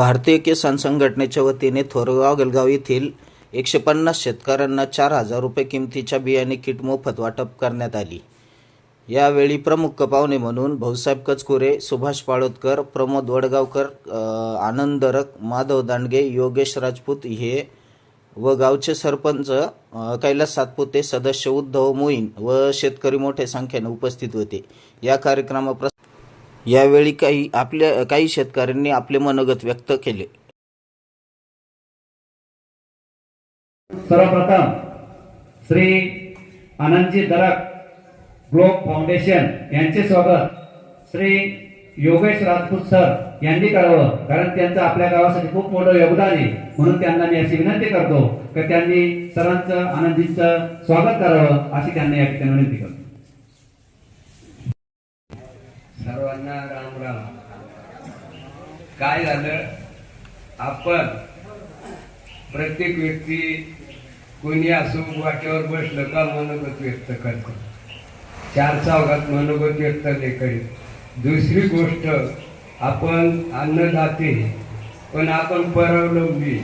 भारतीय किसान संघटनेच्या वतीने थोरगाव गलगाव येथील एकशे पन्नास शेतकऱ्यांना चार हजार रुपये किमतीच्या बियाणे किट मोफत वाटप करण्यात आली. यावेळी प्रमुख पाहुणे म्हणून भाऊसाहेब कचकुरे सुभाष पाळोदकर प्रमोद वडगावकर आनंद दरक माधव दांडगे योगेश राजपूत हे व गावचे सरपंच कैलास सातपुते सदस्य उद्धव मोईन व शेतकरी मोठ्या संख्येने उपस्थित होते. या कार्यक्रमाप्र यावेळी काही आपल्या काही शेतकऱ्यांनी आपले मनोगत व्यक्त केले. सर्वप्रथम श्री आनंदजी दरक ग्लोब फाउंडेशन यांचे स्वागत. श्री योगेश राजपूत सर यांनी करावं कारण त्यांचं आपल्या गावासाठी खूप मोठं योगदान आहे. म्हणून त्यांना मी अशी विनंती करतो की त्यांनी सरांचं आनंदीचं स्वागत करावं अशी त्यांना या ठिकाणी विनंती करतो. सर्वांना राम राम. काय झालं? आपण प्रत्येक व्यक्ती कोणी असो वाट्यावर बसलं का मनोगत व्यक्त करतो. चार चौघात मनोगत व्यक्त नाही करीत. दुसरी गोष्ट आपण अन्नदाते पण आपण परावलंबी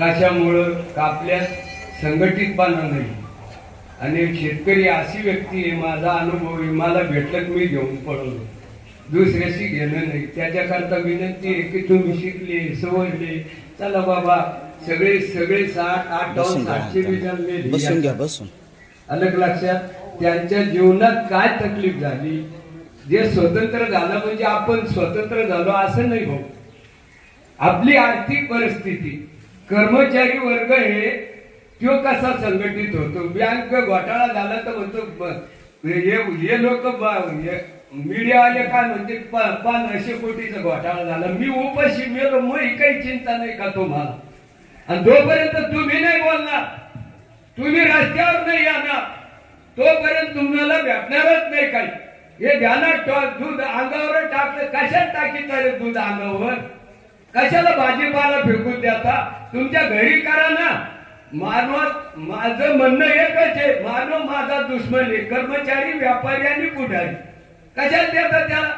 कशामुळं? का आपल्या संघटितपणा नाही आणि शेतकरी अशी व्यक्ती आहे माझा अनुभव आहे मला भेटलं की मी घेऊन पडवलो दुसऱ्याशी घेणं नाही. त्याच्याकरता विनंती आहे की तुम्ही शिकले समजले. चला बाबा सगळे सगळे साठ आठ बसून घ्या बसून अलग लक्षात त्यांच्या जीवनात काय तकलीफ झाली? जे स्वतंत्र झालं म्हणजे आपण स्वतंत्र झालो असं नाही भाऊ आपली आर्थिक परिस्थिती कर्मचारी वर्ग हे तो कसा संघटित होतो? बँक घोटाळा झाला तर म्हणतो हे हे लोक मीडियावाले काय म्हणते प- पंधराशे कोटीचा घोटाळा झाला. मी उपाशी मेलो मग काही चिंता नाही का तुम्हाला? आणि जोपर्यंत तुम्ही नाही बोलणार तुम्ही रस्त्यावर नाही येणार तोपर्यंत तुम्हाला भेटणारच नाही काही. हे ध्यानात दूध अंगावर टाकलं कशात टाकीचा रे दूध अंगावर? कशाला भाजीपाला फेकून देता? तुमच्या घरी करा ना. मानव माझं म्हणणं एकच आहे मानव माझा दुश्मन आहे कर्मचारी व्यापारी आणि पुढारी. कशात देतात त्याला?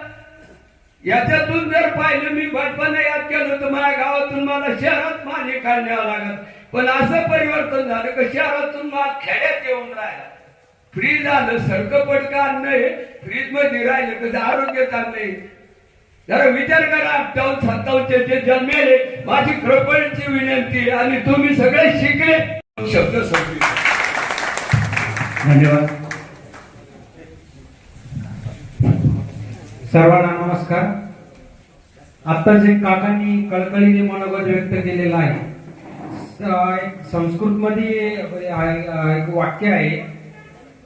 याच्यातून जर पाहिलं मी बचपन याद केलं तर माझ्या गावातून मला शहरात माझे काढण्यावं न्यावं लागत. पण असं परिवर्तन झालं की शहरातून मला खेड्यात येऊन राहिला. फ्रीज आलं सरकं पडकं अन्न हे. फ्रीजमध्ये राहिलं कसं आरोग्य चांगलं जरा विचार करा अठ्ठावन्न सत्तावन्नचे जे जन्मेले माझी कृपळची विनंती आणि तुम्ही सगळे शिकले. शब्द संपले. धन्यवाद. सर्वांना नमस्कार. आता जे काकांनी कळकळीने मनोगत व्यक्त केलेलं आहे स- एक संस्कृतमध्ये एक वाक्य आहे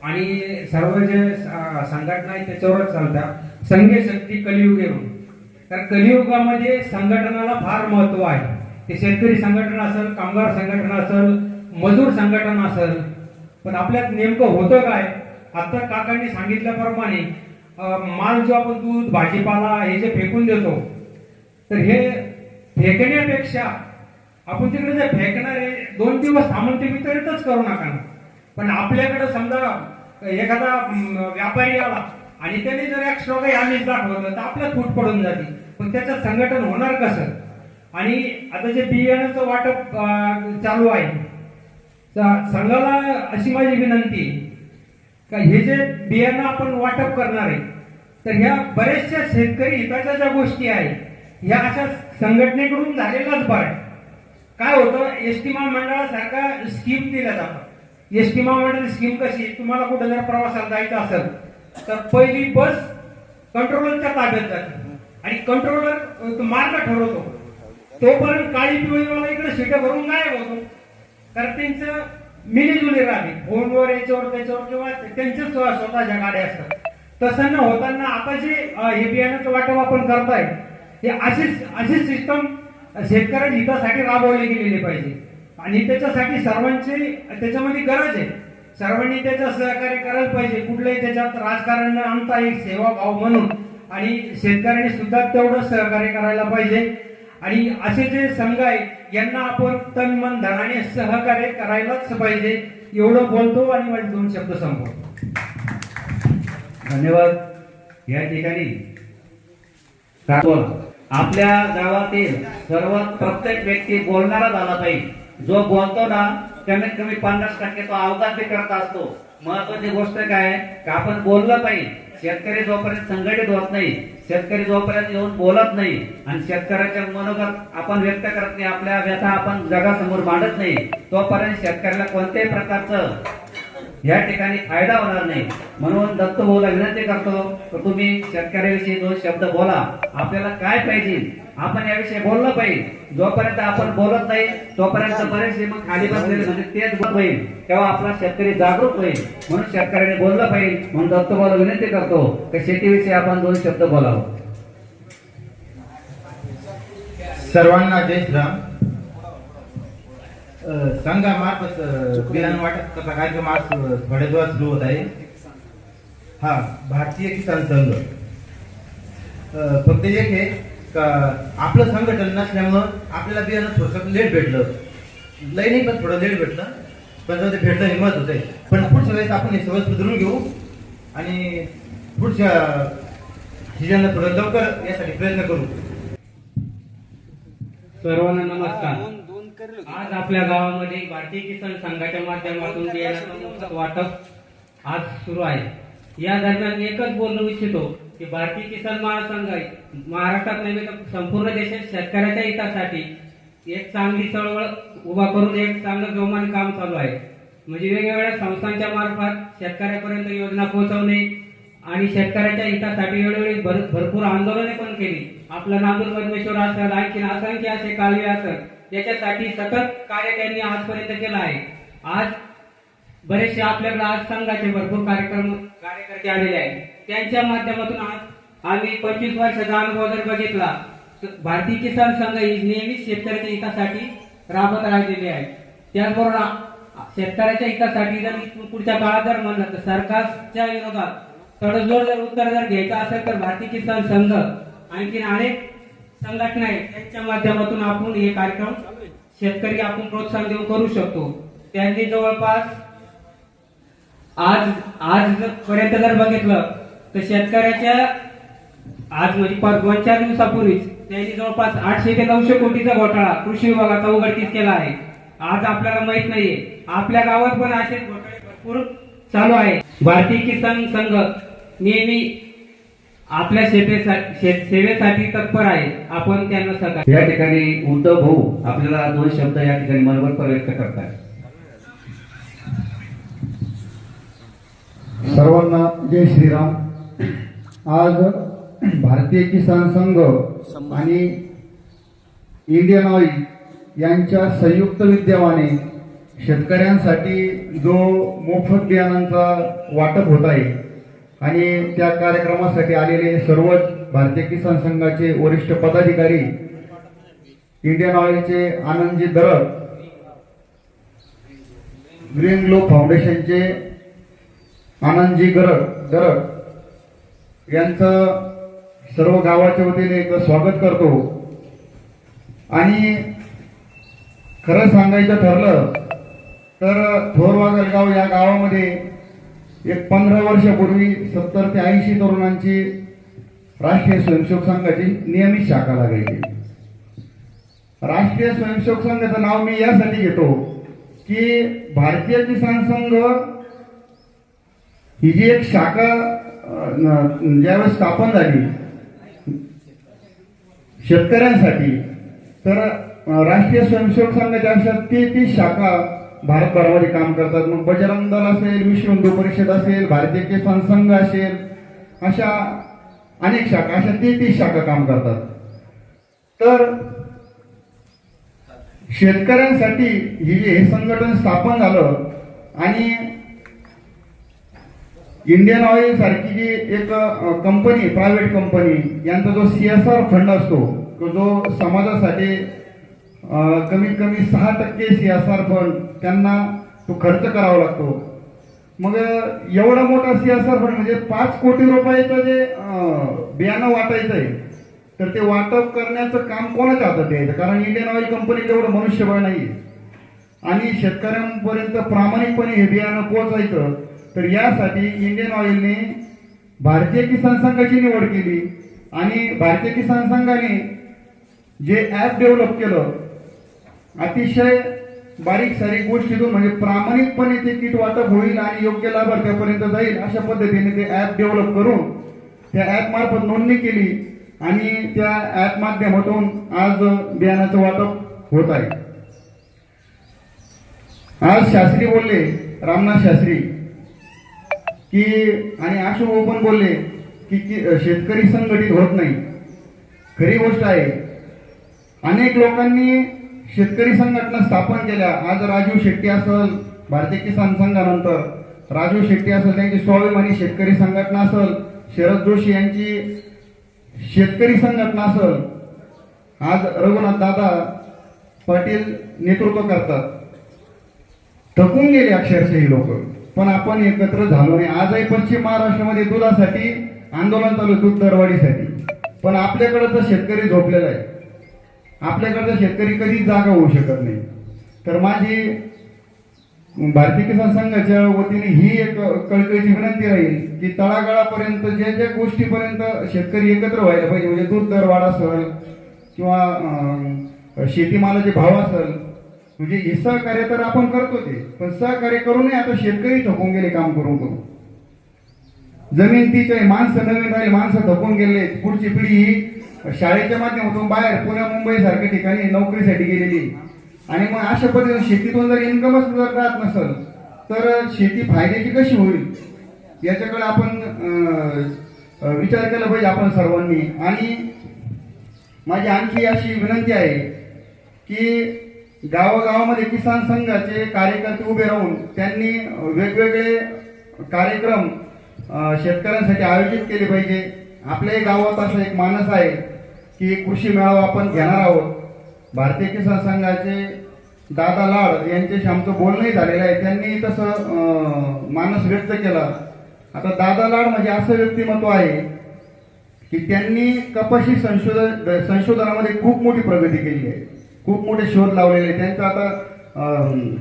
आणि सर्व जे संघटना आहे त्याच्यावरच चालतात. संघे शक्ती कलियुगे म्हणून. तर कलियुगामध्ये संघटनाला फार महत्त्व आहे. ते शेतकरी संघटना असेल कामगार संघटना असेल मजूर संघटना असेल पण आपल्यात नेमकं होतं काय? आता काकांनी सांगितल्याप्रमाणे माल जो आपण दूध भाजीपाला हे जे फेकून देतो तर हे फेकण्यापेक्षा आपण तिकडे जे हे दोन दिवस थांबून ते वितरितच करू नका ना. पण आपल्याकडे समजा एखादा व्यापारी आला आणि त्याने जर एक्स्ट्रा काही आमिष दाखवलं तर आपल्याला फूट पडून जाते पण त्याचं संघटन होणार कसं आणि आता जे बियाण्याचं वाटप चालू आहे संघाला अशी माझी विनंती आहे का हे जे बियाणं आपण वाटप करणार आहे तर ह्या बऱ्याचशा शेतकरी हिताच्या ज्या गोष्टी आहेत ह्या अशा संघटनेकडून झालेलाच बरं आहे. काय होतं एस टी महामंडळासारखा स्कीम दिल्या जातात एस टी महामंडळ स्कीम कशी तुम्हाला कुठं जर प्रवासाला जायचं असेल तर पहिली बस कंट्रोलरच्या ताब्यात जाते. आणि कंट्रोलर मार्ग ठरवतो. तोपर्यंत काळी पिवळीवाला इकडे शिटं भरून गायब होतो. कारण त्यांचं मिलीजुली राहते फोनवर याच्यावर त्याच्यावर किंवा त्यांच्या स्वतःच्या गाड्या असतात. तसं न होताना आता जे हे बियाण्याचं वाटप आपण करताय हे अशीच अशी सिस्टम शेतकऱ्यांच्या हितासाठी राबवली गेलेली पाहिजे. आणि त्याच्यासाठी सर्वांची त्याच्यामध्ये गरज आहे. सर्वांनी त्याचं सहकार्य करायला पाहिजे. कुठलंही त्याच्यात राजकारण न आणता एक सेवाभाव म्हणून. आणि शेतकऱ्यांनी सुद्धा तेवढं सहकार्य करायला पाहिजे. आणि असे जे संघ आहेत यांना आपण तन मन धनाने सहकार्य करायलाच पाहिजे. एवढं बोलतो आणि माझे दोन शब्द संपवतो. धन्यवाद. या ठिकाणी आपल्या गावातील सर्वात प्रत्येक व्यक्ती बोलणारा झाला पाहिजे. जो बोलतो ना कमीत कमी पन्नास टक्के तो अवघात करत असतो. महत्वाची गोष्ट काय आहे? की आपण बोललं पाहिजे? शेतकरी जोपर्यंत संघटित होत नाही शेतकरी जोपर्यंत येऊन बोलत नाही आणि शेतकऱ्याच्या मनोगत आपण व्यक्त करत नाही आपल्या व्यथा आपण जगासमोर मांडत नाही तोपर्यंत शेतकऱ्याला कोणत्याही प्रकारचं या ठिकाणी फायदा होणार नाही. म्हणून दत्त भाऊला विनंती करतो तर तुम्ही शेतकऱ्याविषयी दोन शब्द बोला आपल्याला काय पाहिजे? आपण याविषयी बोललं पाहिजे. जोपर्यंत आपण बोलत नाही तोपर्यंत बरेचसे मग खाली बसलेले म्हणजे तेच बोलत होईल. तेव्हा आपला शेतकरी जागरूक होईल. म्हणून शेतकऱ्याने बोललं पाहिजे. म्हणून दत्त भाऊला विनंती करतो की शेतीविषयी आपण दोन शब्द बोलावं. सर्वांना जय श्रीराम. संघामार्फत बियाणं वाटपाचा कार्यक्रम आज थोड्या दिवस सुरू होत आहे? हा भारतीय किसान संघ. फक्त एक आहे का आपलं संघटन नसल्यामुळं आपल्याला बियाणं थोडंसं लेट भेटलं. लय नाही पण थोडं लेट भेटलं. पण जाऊ ते भेटलं हे महत्वाचं आहे. पण पुढच्या वेळेस आपण हे सगळं सुधारून घेऊ आणि पुढच्या सीजनला थोडं लवकर यासाठी प्रयत्न करू. सर्वांना नमस्कार. आज आपल्या गावामध्ये भारतीय किसान संघाच्या माध्यमातून वाटप आज सुरू आहे. या दरम्यान एकच बोलू इच्छितो की भारतीय किसान महासंघ महाराष्ट्रात नव्हे तर संपूर्ण देशात शेतकऱ्याच्या हितासाठी एक चांगली चळवळ उभा करून एक चांगलं जोमाने काम चालू आहे. म्हणजे वेगवेगळ्या संस्थांच्या मार्फत शेतकऱ्यापर्यंत योजना पोहोचवणे आणि शेतकऱ्याच्या हितासाठी वेळोवेळी भर- भरपूर आंदोलने पण केली. आपलं नांदूर परमेश्वर असेल आणखी असंख्य असे कालवे असेल त्याच्यासाठी सतत कार्य त्यांनी आजपर्यंत केलं आहे. आज बरेचसे आपल्याकडे आज संघाचे भरपूर कार्यक्रम कार्यकर्ते आलेले आहेत. त्यांच्या माध्यमातून आज आम्ही पंचवीस वर्षाचा अनुभव जर बघितला तर भारतीय किसान संघ ही नेहमीच शेतकऱ्याच्या हितासाठी राबत राहिलेली आहे. त्याचबरोबर शेतकऱ्याच्या हितासाठी जर पुढच्या काळात जर म्हणलं तर सरकारच्या विरोधात तडजोड जर उत्तर जर घ्यायचं असेल तर भारतीय किसान संघ आणखीन अनेक संघटना आहेत त्यांच्या माध्यमातून आपण हे कार्यक्रम शेतकरी आपण प्रोत्साहन देऊन करू शकतो. त्यांनी जवळपास आज आज पर्यंत जर बघितलं तर शेतकऱ्याच्या आज म्हणजे दोन चार दिवसापूर्वीच त्यांनी जवळपास आठशे ते नऊशे कोटीचा घोटाळा कृषी विभागाचा उघडकीस केला आहे. आज आपल्याला माहीत नाहीये. आपल्या गावात पण असे घोटाळे भरपूर चालू आहे. भारतीय किसान संघ नेहमी आपल्या शेतीसाठी शेत सेवेसाठी तत्पर आहे आपण त्यांना सहकार्य या ठिकाणी उद्धव भाऊ आपल्याला दोन शब्द या ठिकाणी मनोबल व्यक्त करतात. सर्वांना जय श्रीराम. आज भारतीय किसान संघ आणि इंडियन ऑइल यांच्या संयुक्त विद्यमाने शेतकऱ्यांसाठी जो मोफत बियाणांचा वाटप होत आहे आणि त्या कार्यक्रमासाठी आलेले सर्वच भारतीय किसान संघाचे वरिष्ठ पदाधिकारी इंडियन ऑइलचे आनंदजी दरड ग्रीन ग्लो फाउंडेशनचे आनंदजी गरड दरड यांचं सर्व गावाच्या वतीने एक स्वागत करतो. आणि खरं सांगायचं ठरलं तर थोरवागलगाव या गावामध्ये एक पंधरा वर्षापूर्वी सत्तर ते ऐंशी तरुणांची राष्ट्रीय स्वयंसेवक संघाची नियमित शाखा लागायची. राष्ट्रीय स्वयंसेवक संघाचं नाव मी यासाठी घेतो की भारतीय किसान संघ ही जी एक शाखा ज्यावेळेस स्थापन झाली शेतकऱ्यांसाठी तर राष्ट्रीय स्वयंसेवक संघाच्या अशा तेहतीस शाखा भारतभरामध्ये काम करतात. मग बजरंग दल असेल विश्व हिंदू परिषद असेल भारतीय किसान संघ असेल अशा अनेक शाखा अशा तेहतीस शाखा काम करतात. तर शेतकऱ्यांसाठी ही जे हे संघटन स्थापन झालं आणि इंडियन ऑइल सारखी जी एक कंपनी प्रायव्हेट कंपनी यांचा जो सी एस आर फंड असतो तो जो समाजासाठी कमीत कमी सहा टक्के सी एस आर फंड त्यांना तो खर्च करावा लागतो. मग एवढा मोठा सी एस आर फंड म्हणजे पाच कोटी रुपयाचं जे बियाणं वाटायचं आहे तर ते वाटप करण्याचं काम कोणाच्या हातात यायचं? कारण इंडियन ऑइल कंपनी एवढं मनुष्यबळ नाही आणि शेतकऱ्यांपर्यंत प्रामाणिकपणे हे बियाणं पोहोचायचं तर यासाठी इंडियन ऑइलने भारतीय किसान संघाची निवड केली. आणि भारतीय किसान संघाने जे ॲप डेव्हलप केलं अतिशय बारीक सारीक गोष्टीतून म्हणजे प्रामाणिकपणे ते किट वाटप होईल आणि योग्य लाभार्थ्यापर्यंत जाईल अशा पद्धतीने ते ॲप डेव्हलप करून त्या ॲप मार्फत नोंदणी केली आणि त्या ॲप माध्यमातून आज बियाणाचं वाटप होत आहे. आज शास्त्री बोलले रामनाथ शास्त्री की आणि आशु पण बोलले की की शेतकरी संघटित होत नाही. खरी गोष्ट आहे अनेक लोकांनी शेतकरी संघटना स्थापन केल्या. आज राजू शेट्टी असल भारतीय किसान संघानंतर. राजू शेट्टी असेल त्यांची स्वाभिमानी शेतकरी संघटना असल. शरद जोशी यांची शेतकरी संघटना असल. आज रघुनाथ दादा पाटील नेतृत्व करतात. थकून गेले अक्षरशः ही लोक. पण आपण एकत्र झालो नाही. आजही पश्चिम महाराष्ट्रामध्ये दुधासाठी आंदोलन चालू दूध दरवाढीसाठी. पण आपल्याकडे तर शेतकरी झोपलेला आहे. आपल्याकडचा शेतकरी कधीच जागा होऊ शकत नाही. तर माझी भारतीय किसान संघाच्या वतीने ही एक कळकळीची विनंती राहील की तळागाळापर्यंत ज्या ज्या गोष्टीपर्यंत शेतकरी एकत्र व्हायला पाहिजे म्हणजे दूध दरवाढ असेल किंवा शेतीमालाचे भाव असेल म्हणजे हे सहकार्य तर आपण करतो ते पण सहकार्य करूनही आता शेतकरी थकून गेले काम करून करून. जमीन तीच आहे माणसं नवीन राहील माणसं थकून गेले पुढची पिढी ही शाळेच्या माध्यमातून बाहेर पुण्या मुंबई सारख्या ठिकाणी नोकरीसाठी गेलेली. आणि मग अशा पद्धतीने शेतीतून जर इन्कमच जर राहत नसेल तर शेती फायद्याची कशी होईल? याच्याकडे आपण विचार केला पाहिजे आपण सर्वांनी. आणि माझी आणखी अशी विनंती आहे की गावागावामध्ये किसान संघाचे कार्यकर्ते उभे राहून त्यांनी वेगवेगळे कार्यक्रम शेतकऱ्यांसाठी आयोजित केले पाहिजे. आपल्याही गावात असा एक माणूस आहे की कृषी मेळावा आपण घेणार आहोत. भारतीय किसान संघाचे दादा लाड यांच्याशी आमचं बोलणंही झालेलं आहे. त्यांनी तसं मानस व्यक्त केला. आता दादा लाड म्हणजे असं व्यक्तिमत्व आहे की त्यांनी कपाशी संशोधन संशोधनामध्ये खूप मोठी प्रगती केली आहे. खूप मोठे शोध लावलेले आहेत. त्यांचं आता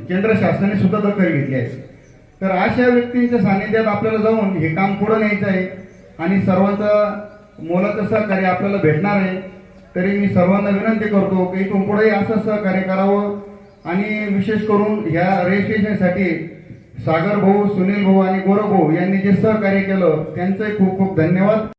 केंद्र शासनाने सुद्धा दखल घेतली आहे. तर अशा व्यक्तींच्या सानिध्यात आपल्याला जाऊन हे काम पुढं न्यायचं आहे आणि सर्वांचं मोलाचं सहकार्य आपल्याला भेटणार आहे. तरी मी सर्वांना विनंती करतो की इथून पुढेही असं सहकार्य करावं आणि विशेष करून ह्या रजिस्ट्रेशनसाठी सागर भाऊ सुनील भाऊ आणि गोरव भाऊ यांनी जे सहकार्य केलं त्यांचंही खूप खूप धन्यवाद.